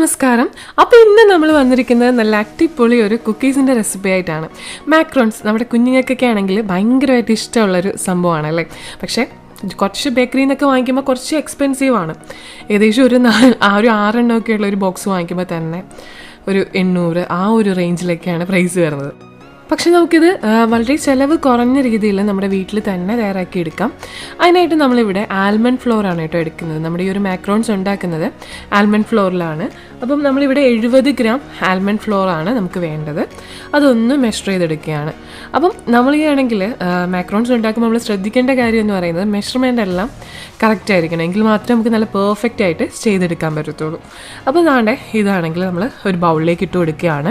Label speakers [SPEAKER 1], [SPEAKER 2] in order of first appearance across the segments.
[SPEAKER 1] നമസ്കാരം. അപ്പോൾ ഇന്ന് നമ്മൾ വന്നിരിക്കുന്നത് നല്ല അടിപൊളി ഒരു കുക്കീസിന്റെ റെസിപ്പി ആയിട്ടാണ്. മാക്രോൺസ് നമ്മുടെ കുഞ്ഞുങ്ങൾക്കൊക്കെ ആണെങ്കിൽ ഭയങ്കരമായിട്ട് ഇഷ്ടമുള്ളൊരു സംഭവമാണ് അല്ലേ പക്ഷേ കുറച്ച് ബേക്കറിയിൽ നിന്നൊക്കെ വാങ്ങിക്കുമ്പോൾ കുറച്ച് എക്സ്പെൻസീവ് ആണ്. ഏകദേശം ഒരു നാല് ആ ഒരു ആറെണ്ണമൊക്കെ ഉള്ള ഒരു ബോക്സ് വാങ്ങിക്കുമ്പോൾ തന്നെ ഒരു എണ്ണൂറ് ആ ഒരു റേഞ്ചിലൊക്കെയാണ് പ്രൈസ് വരുന്നത്. പക്ഷെ നമുക്കിത് വളരെ ചിലവ് കുറഞ്ഞ രീതിയിൽ നമ്മുടെ വീട്ടിൽ തന്നെ തയ്യാറാക്കി എടുക്കാം. അതിനായിട്ട് നമ്മളിവിടെ ആൽമണ്ട് ഫ്ലോറാണ് കേട്ടോ എടുക്കുന്നത്. നമ്മുടെ ഈ ഒരു മാക്രോൺസ് ഉണ്ടാക്കുന്നത് ആൽമണ്ട് ഫ്ലോറിലാണ്. അപ്പം നമ്മളിവിടെ എഴുപത് ഗ്രാം ആൽമണ്ട് ഫ്ലോറാണ് നമുക്ക് വേണ്ടത്. അതൊന്ന് മെഷർ ചെയ്തെടുക്കുകയാണ്. അപ്പം നമ്മൾ ഈ ആണെങ്കിൽ മാക്രോൺസ് ഉണ്ടാക്കുമ്പോൾ നമ്മൾ ശ്രദ്ധിക്കേണ്ട കാര്യം എന്ന് പറയുന്നത് മെഷർമെന്റ് എല്ലാം കറക്റ്റ് ആയിരിക്കണം. എങ്കിൽ മാത്രമേ നമുക്ക് നല്ല പെർഫെക്റ്റ് ആയിട്ട് ചെയ്തെടുക്കാൻ പറ്റത്തുള്ളൂ. അപ്പോൾ നാണ്ടെ ഇതാണെങ്കിൽ നമ്മൾ ഒരു ബൗളിലേക്ക് ഇട്ട് കൊടുക്കുകയാണ്.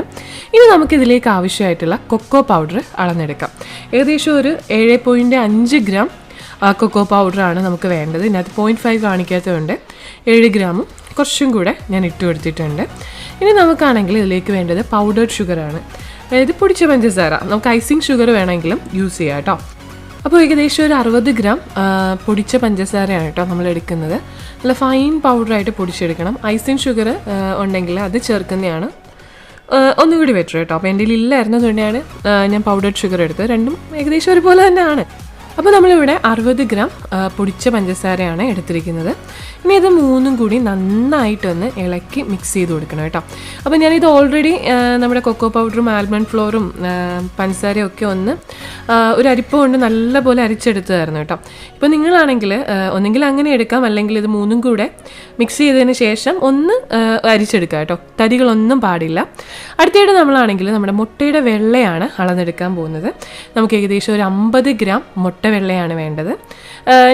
[SPEAKER 1] ഇനി നമുക്കിതിലേക്ക് ആവശ്യമായിട്ടുള്ള കൊക്കോ പൗഡർ അളന്നെടുക്കാം. ഏകദേശം ഒരു ഏഴ് പോയിന്റ് അഞ്ച് ഗ്രാം കൊക്കോ പൗഡറാണ് നമുക്ക് വേണ്ടത്. ഇതിനകത്ത് പോയിന്റ് ഫൈവ് കാണിക്കാത്തതുകൊണ്ട് ഏഴ് ഗ്രാമും കുറച്ചും കൂടെ ഞാൻ ഇട്ട് കൊടുത്തിട്ടുണ്ട്. ഇനി നമുക്കാണെങ്കിൽ ഇതിലേക്ക് വേണ്ടത് പൗഡേർഡ് ഷുഗറാണ് അതായത് പൊടിച്ച പഞ്ചസാര. നമുക്ക് ഐസിങ് ഷുഗർ വേണമെങ്കിലും യൂസ് ചെയ്യാം കേട്ടോ. അപ്പോൾ ഏകദേശം ഒരു അറുപത് ഗ്രാം പൊടിച്ച പഞ്ചസാരയാണ് കേട്ടോ നമ്മൾ എടുക്കുന്നത്. നല്ല ഫൈൻ പൗഡറായിട്ട് പൊടിച്ചെടുക്കണം. ഐസിങ് ഷുഗർ ഉണ്ടെങ്കിൽ അത് ചേർക്കുന്നതാണ് ഒന്നുകൂടി ബെറ്റർ കേട്ടോ. അപ്പോൾ എന്റെ ഇല്ലായിരുന്നു തന്നെയാണ് ഞാൻ പൗഡർഡ് ഷുഗർ എടുത്തത്. രണ്ടും ഏകദേശം ഒരുപോലെ തന്നെയാണ്. അപ്പോൾ നമ്മളിവിടെ അറുപത് ഗ്രാം പൊടിച്ച പഞ്ചസാരയാണ് എടുത്തിരിക്കുന്നത്. ഇനി ഇത് മൂന്നും കൂടി നന്നായിട്ടൊന്ന് ഇളക്കി മിക്സ് ചെയ്ത് കൊടുക്കണം കേട്ടോ. അപ്പോൾ ഞാനിത് ഓൾറെഡി നമ്മുടെ കൊക്കോ പൗഡറും ആൽമണ്ട് ഫ്ലോറും പഞ്ചസാരയും ഒക്കെ ഒന്ന് ഒരു അരിപ്പ കൊണ്ട് നല്ലപോലെ അരിച്ചെടുത്തതായിരുന്നു കേട്ടോ. ഇപ്പോൾ നിങ്ങളാണെങ്കിൽ ഒന്നെങ്കിൽ അങ്ങനെ എടുക്കാം അല്ലെങ്കിൽ ഇത് മൂന്നും കൂടെ മിക്സ് ചെയ്തതിന് ശേഷം ഒന്ന് അരിച്ചെടുക്കുക കേട്ടോ. തരികളൊന്നും പാടില്ല. അടുത്തതായിട്ട് നമ്മളാണെങ്കിൽ നമ്മുടെ മുട്ടയുടെ വെള്ളയാണ് അളന്നെടുക്കാൻ പോകുന്നത്. നമുക്ക് ഏകദേശം ഒരു അമ്പത് ഗ്രാം മുട്ട വെള്ളയാണ് വേണ്ടത്.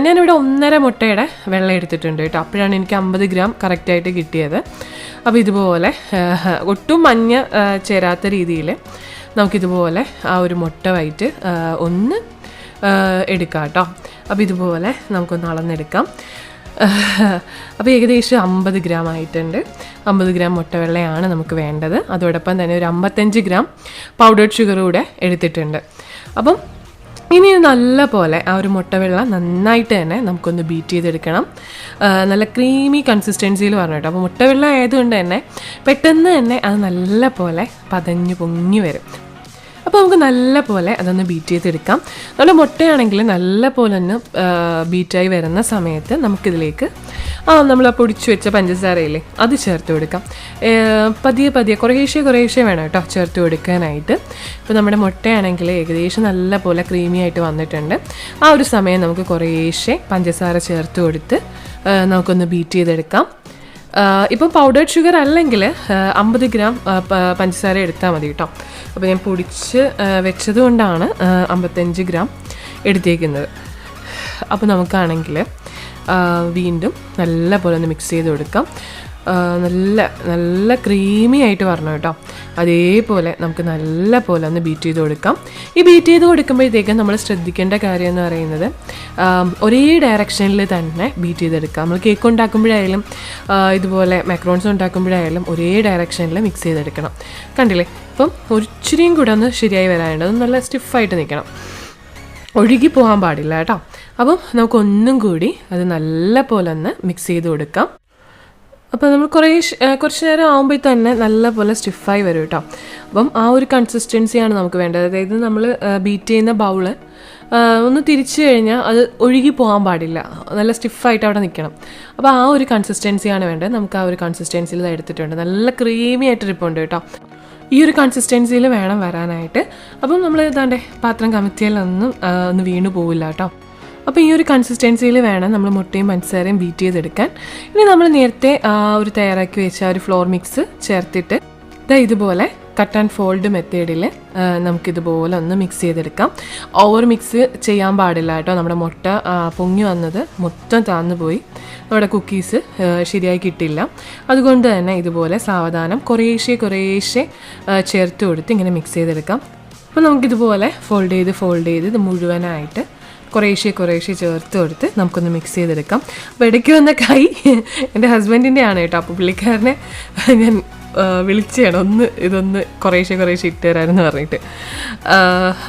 [SPEAKER 1] ഞാനിവിടെ ഒന്നര മുട്ടയുടെ വെള്ള എടുത്തിട്ടുണ്ട് കേട്ടോ. അപ്പോഴാണ് എനിക്ക് അമ്പത് ഗ്രാം കറക്റ്റായിട്ട് കിട്ടിയത്. അപ്പോൾ ഇതുപോലെ ഒട്ടും മഞ്ഞ ചേരാത്ത രീതിയിൽ നമുക്കിതുപോലെ ആ ഒരു മുട്ട വൈറ്റ് ഒന്ന് എടുക്കാം കേട്ടോ. അപ്പോൾ ഇതുപോലെ നമുക്കൊന്ന് അളന്നെടുക്കാം. അപ്പോൾ ഏകദേശം അമ്പത് ഗ്രാം ആയിട്ടുണ്ട്. അമ്പത് ഗ്രാം മുട്ടവെള്ളയാണ് നമുക്ക് വേണ്ടത്. അതോടൊപ്പം തന്നെ ഒരു അമ്പത്തഞ്ച് ഗ്രാം പൗഡേർഡ് ഷുഗർ കൂടെ എടുത്തിട്ടുണ്ട്. അപ്പം ഇനി നല്ല പോലെ ആ ഒരു മുട്ട മുട്ടവെള്ള നന്നായിട്ട് തന്നെ നമുക്കൊന്ന് ബീറ്റ് ചെയ്തെടുക്കണം. നല്ല ക്രീമി കൺസിസ്റ്റൻസിയിൽ പറഞ്ഞു കേട്ടോ അപ്പോൾ മുട്ടവെള്ള ആയതുകൊണ്ട് തന്നെ പെട്ടെന്ന് തന്നെ അത് നല്ല പോലെ പതഞ്ഞു പൊങ്ങി വരും. അപ്പോൾ നമുക്ക് നല്ല പോലെ അതൊന്ന് ബീറ്റ് ചെയ്തെടുക്കാം. നമ്മുടെ മുട്ടയാണെങ്കിൽ നല്ല പോലെ ഒന്ന് ബീറ്റായി വരുന്ന സമയത്ത് നമുക്കിതിലേക്ക് ആ നമ്മൾ പൊടിച്ചു വെച്ച പഞ്ചസാരയില്ലേ അത് ചേർത്ത് കൊടുക്കാം. പതിയെ പതിയെ കുറേശ്ശെ കുറേശ്ശെ വേണം കേട്ടോ ചേർത്ത് കൊടുക്കാനായിട്ട്. ഇപ്പോൾ നമ്മുടെ മുട്ടയാണെങ്കിൽ ഏകദേശം നല്ല പോലെ ക്രീമി ആയിട്ട് വന്നിട്ടുണ്ട്. ആ ഒരു സമയം നമുക്ക് കുറേശ്ശെ പഞ്ചസാര ചേർത്ത് കൊടുത്ത് നമുക്കൊന്ന് ബീറ്റ് ചെയ്തെടുക്കാം. ഇപ്പം പൗഡേർഡ് ഷുഗർ അല്ലെങ്കിൽ അമ്പത് ഗ്രാം പഞ്ചസാര എടുത്താൽ മതി കേട്ടോ അപ്പോൾ ഞാൻ പൊടിച്ച് വെച്ചത് കൊണ്ടാണ് അമ്പത്തഞ്ച് ഗ്രാം എടുത്തേക്കുന്നത്. അപ്പോൾ നമുക്കാണെങ്കിൽ വീണ്ടും നല്ല പോലെ ഒന്ന് മിക്സ് ചെയ്ത് കൊടുക്കാം. നല്ല നല്ല ക്രീമി ആയിട്ട് വരണം കേട്ടോ. അതേപോലെ നമുക്ക് നല്ല പോലെ ഒന്ന് ബീറ്റ് ചെയ്ത് കൊടുക്കാം. ഈ ബീറ്റ് ചെയ്ത് കൊടുക്കുമ്പോഴത്തേക്കും നമ്മൾ ശ്രദ്ധിക്കേണ്ട കാര്യം എന്ന് പറയുന്നത് ഒരേ ഡയറക്ഷനിൽ തന്നെ ബീറ്റ് ചെയ്തെടുക്കുക. നമ്മൾ കേക്ക് ഉണ്ടാക്കുമ്പോഴായാലും ഇതുപോലെ മെക്രോൺസ് ഉണ്ടാക്കുമ്പോഴായാലും ഒരേ ഡയറക്ഷനിൽ മിക്സ് ചെയ്തെടുക്കണം. കണ്ടില്ലേ? അപ്പം ഒരിച്ചിരിയും കൂടെ ഒന്ന് ശരിയായി വരാനുണ്ട്. അത് നല്ല സ്റ്റിഫായിട്ട് നിൽക്കണം. ഒഴുകി പോകാൻ പാടില്ല കേട്ടോ. അപ്പം നമുക്കൊന്നും കൂടി അത് നല്ല പോലെ ഒന്ന് മിക്സ് ചെയ്ത് കൊടുക്കാം. അപ്പോൾ നമ്മൾ കുറേ കുറച്ച് നേരം ആകുമ്പോൾ തന്നെ നല്ല പോലെ സ്റ്റിഫായി വരും കേട്ടോ. അപ്പം ആ ഒരു കൺസിസ്റ്റൻസിയാണ് നമുക്ക് വേണ്ടത്. അതായത് നമ്മൾ ബീറ്റ് ചെയ്യുന്ന ബൗൾ ഒന്ന് തിരിച്ചു കഴിഞ്ഞാൽ അത് ഒഴുകി പോകാൻ പാടില്ല. നല്ല സ്റ്റിഫായിട്ട് അവിടെ നിൽക്കണം അപ്പോൾ ആ ഒരു കൺസിസ്റ്റൻസിയാണ് വേണ്ടത്. നമുക്ക് ആ ഒരു കൺസിസ്റ്റൻസിയിൽ എടുത്തിട്ടുണ്ട്. നല്ല ക്രീമി ആയിട്ട് ഇരിപ്പുണ്ട് കേട്ടോ. ഈ ഒരു കൺസിസ്റ്റൻസിയിൽ വേണം വരാനായിട്ട്. അപ്പം നമ്മൾ ഇതാണ്ട് പാത്രം കമത്തിയാലൊന്നും ഒന്ന് വീണു പോവില്ല കേട്ടോ. അപ്പോൾ ഈ ഒരു കൺസിസ്റ്റൻസിയിൽ വേണം നമ്മൾ മുട്ടയും പഞ്ചസാരയും ബീറ്റ് ചെയ്തെടുക്കാൻ. ഇനി നമ്മൾ നേരത്തെ ഒരു തയ്യാറാക്കി വെച്ച ഒരു ഫ്ലോർ മിക്സ് ചേർത്തിട്ട് ഇതാ ഇതുപോലെ കട്ട് ആൻഡ് ഫോൾഡ് മെത്തേഡിൽ നമുക്കിതുപോലെ ഒന്ന് മിക്സ് ചെയ്തെടുക്കാം. ഓവർ മിക്സ് ചെയ്യാൻ പാടില്ല കേട്ടോ. നമ്മുടെ മുട്ട പൊങ്ങി വന്നത് മൊത്തം താന്നു പോയി നമ്മുടെ കുക്കീസ് ശരിയായി കിട്ടില്ല. അതുകൊണ്ട് തന്നെ ഇതുപോലെ സാവധാനം കുറേശ്ശെ കുറേശ്ശെ ചേർത്ത് കൊടുത്ത് ഇങ്ങനെ മിക്സ് ചെയ്തെടുക്കാം. അപ്പോൾ നമുക്കിതുപോലെ ഫോൾഡ് ചെയ്ത് ഫോൾഡ് ചെയ്ത് ഇത് മുഴുവനായിട്ട് കുറേശ്ശെ കുറേശ്ശെ ചേർത്ത് കൊടുത്ത് നമുക്കൊന്ന് മിക്സ് ചെയ്തെടുക്കാം. അപ്പോൾ ഇടയ്ക്ക് വന്ന കൈ എന്റെ ഹസ്ബൻഡിന്റെ ആണ് കേട്ടോ. അപ്പോൾ പുള്ളിക്കാരനെ ഞാൻ വിളിച്ചാണ് ഒന്ന് ഇതൊന്ന് കുറേശ്ശെ കുറേശ്ശെ ഇട്ട് തരാമെന്ന് പറഞ്ഞിട്ട്.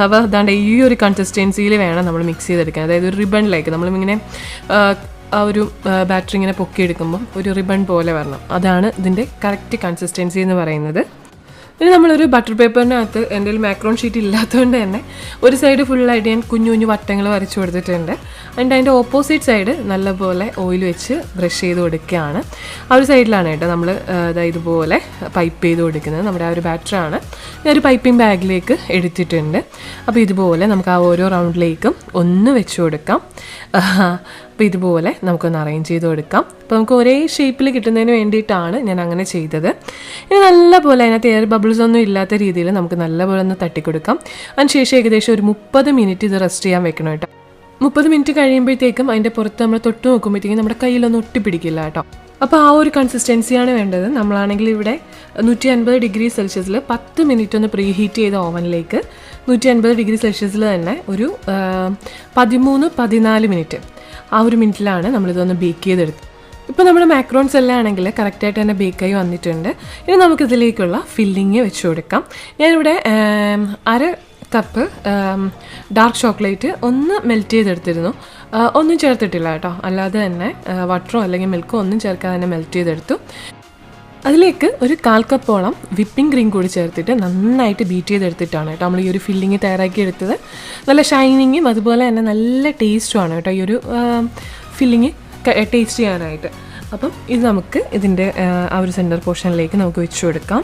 [SPEAKER 1] അപ്പോൾ അതാണ്ട് ഈ ഒരു കൺസിസ്റ്റൻസിയിൽ വേണം നമ്മൾ മിക്സ് ചെയ്തെടുക്കാൻ. അതായത് ഒരു റിബണിലേക്ക് നമ്മളിങ്ങനെ ആ, ഒരു ബാറ്ററി ഇങ്ങനെ പൊക്കിയെടുക്കുമ്പോൾ ഒരു റിബൺ പോലെ വരണം. അതാണ് ഇതിന്റെ കറക്റ്റ് കൺസിസ്റ്റൻസി എന്ന് പറയുന്നത്. ഇനി നമ്മളൊരു ബട്ടർ പേപ്പറിനകത്ത് എന്റെ ഒരു മാക്രോൺ ഷീറ്റ് ഇല്ലാത്തതുകൊണ്ട് തന്നെ ഒരു സൈഡ് ഫുള്ളായിട്ട് ഞാൻ കുഞ്ഞു കുഞ്ഞു വട്ടങ്ങൾ വരച്ചു കൊടുത്തിട്ടുണ്ട്. അതിന്റെ അതിന്റെ ഓപ്പോസിറ്റ് സൈഡ് നല്ലപോലെ ഓയിൽ വെച്ച് ബ്രഷ് ചെയ്ത് കൊടുക്കുകയാണ്. ആ ഒരു സൈഡിലാണ് കേട്ടോ നമ്മൾ ഇതുപോലെ പൈപ്പ് ചെയ്ത് കൊടുക്കുന്നത്. നമ്മുടെ ആ ഒരു ബാറ്ററാണ് ഞാൻ ഒരു പൈപ്പിംഗ് ബാഗിലേക്ക് എടുത്തിട്ടുണ്ട്. അപ്പോൾ ഇതുപോലെ നമുക്ക് ആ ഓരോ റൗണ്ടിലേക്കും ഒന്ന് വെച്ച് കൊടുക്കാം. അപ്പോൾ ഇതുപോലെ നമുക്കൊന്ന് അറേഞ്ച് ചെയ്ത് കൊടുക്കാം അപ്പോൾ നമുക്ക് ഒരേ ഷേപ്പിൽ കിട്ടുന്നതിന് വേണ്ടിയിട്ടാണ് ഞാൻ അങ്ങനെ ചെയ്തത്. ഇനി നല്ലപോലെ അതിനകത്ത് എയർ ബബിൾസ് ഒന്നും ഇല്ലാത്ത രീതിയിൽ നമുക്ക് നല്ലപോലെ ഒന്ന് തട്ടിക്കൊടുക്കാം. അതിനുശേഷം ഏകദേശം ഒരു മുപ്പത് മിനിറ്റ് ഇത് റെസ്റ്റ് ചെയ്യാൻ വെക്കണം കേട്ടോ. മുപ്പത് മിനിറ്റ് കഴിയുമ്പോഴത്തേക്കും അതിന്റെ പുറത്ത് നമ്മൾ തൊട്ട് നോക്കുമ്പോഴത്തേക്കും നമ്മുടെ കയ്യിലൊന്നും ഒട്ടിപ്പിടിക്കില്ല കേട്ടോ. അപ്പോൾ ആ ഒരു കൺസിസ്റ്റൻസിയാണ് വേണ്ടത്. നമ്മളാണെങ്കിൽ ഇവിടെ നൂറ്റി അൻപത് ഡിഗ്രി സെൽഷ്യസിൽ പത്ത് മിനിറ്റ് ഒന്ന് പ്രീ ഹീറ്റ് ചെയ്ത ഓവനിലേക്ക് നൂറ്റി അൻപത് ഡിഗ്രി സെൽഷ്യസിൽ തന്നെ ഒരു പതിമൂന്ന് പതിനാല് മിനിറ്റ് ആ ഒരു മിനിറ്റിലാണ് നമ്മളിതൊന്ന് ബേക്ക് ചെയ്തെടുത്തത് ഇപ്പോൾ നമ്മുടെ മാക്രോൺസ് എല്ലാം ആണെങ്കിൽ കറക്റ്റായിട്ട് തന്നെ ബേക്കായി വന്നിട്ടുണ്ട്. ഇനി നമുക്കിതിലേക്കുള്ള ഫില്ലിങ് വെച്ച് കൊടുക്കാം. ഞാനിവിടെ അര കപ്പ് ഡാർക്ക് ചോക്ലേറ്റ് ഒന്ന് മെൽറ്റ് ചെയ്തെടുത്തിരുന്നു. ഒന്നും ചേർത്തിട്ടില്ല കേട്ടോ. അല്ലാതെ തന്നെ വട്ടറോ അല്ലെങ്കിൽ മിൽക്കോ ഒന്നും ചേർക്കാതെ തന്നെ മെൽറ്റ് ചെയ്തെടുത്തു. അതിലേക്ക് ഒരു കാൽ കപ്പോളം വിപ്പിംഗ് ക്രീം കൂടി ചേർത്തിട്ട് നന്നായിട്ട് ബീറ്റ് ചെയ്തെടുത്തിട്ടാണ് കേട്ടോ നമ്മൾ ഈ ഒരു ഫില്ലിങ് തയ്യാറാക്കി എടുത്തത്. നല്ല ഷൈനിങ്ങും അതുപോലെ തന്നെ നല്ല ടേസ്റ്റുമാണ് കേട്ടോ ഈ ഒരു ഫില്ലിങ് ടേസ്റ്റ് ചെയ്യാനായിട്ട്. അപ്പം ഇത് നമുക്ക് ഇതിന്റെ ആ ഒരു സെന്റർ പോർഷനിലേക്ക് നമുക്ക് വെച്ചു കൊടുക്കാം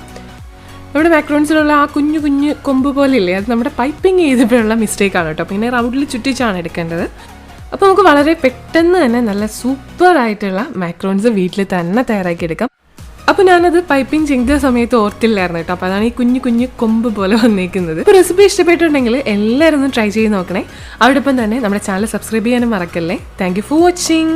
[SPEAKER 1] നമ്മുടെ മാക്രോൺസിലുള്ള ആ കുഞ്ഞു കുഞ്ഞു കൊമ്പ് പോലെ ഇല്ലേ അത് നമ്മുടെ പൈപ്പിംഗ് ചെയ്തപ്പോഴുള്ള മിസ്റ്റേക്കാണ് കേട്ടോ. പിന്നെ റൗണ്ടിൽ ചുറ്റിച്ചാണ് എടുക്കേണ്ടത്. അപ്പോൾ നമുക്ക് വളരെ പെട്ടെന്ന് തന്നെ നല്ല സൂപ്പർ ആയിട്ടുള്ള മാക്രോൺസ് വീട്ടിൽ തന്നെ തയ്യാറാക്കി എടുക്കാം. അപ്പോൾ ഞാനത് പൈപ്പിംഗ് ചെയ്ത സമയത്ത് ഓർത്തില്ലായിരുന്നു കേട്ടോ. അപ്പോൾ അതാണ് ഈ കുഞ്ഞു കുഞ്ഞു കൊമ്പ് പോലെ വന്നിരിക്കുന്നത് ഇപ്പോൾ റെസിപ്പി ഇഷ്ടപ്പെട്ടിട്ടുണ്ടെങ്കിൽ എല്ലാവരും ഒന്ന് ട്രൈ ചെയ്ത് നോക്കണേ. അതോടൊപ്പം തന്നെ നമ്മുടെ ചാനൽ സബ്സ്ക്രൈബ് ചെയ്യാനും മറക്കല്ലേ. Thank for watching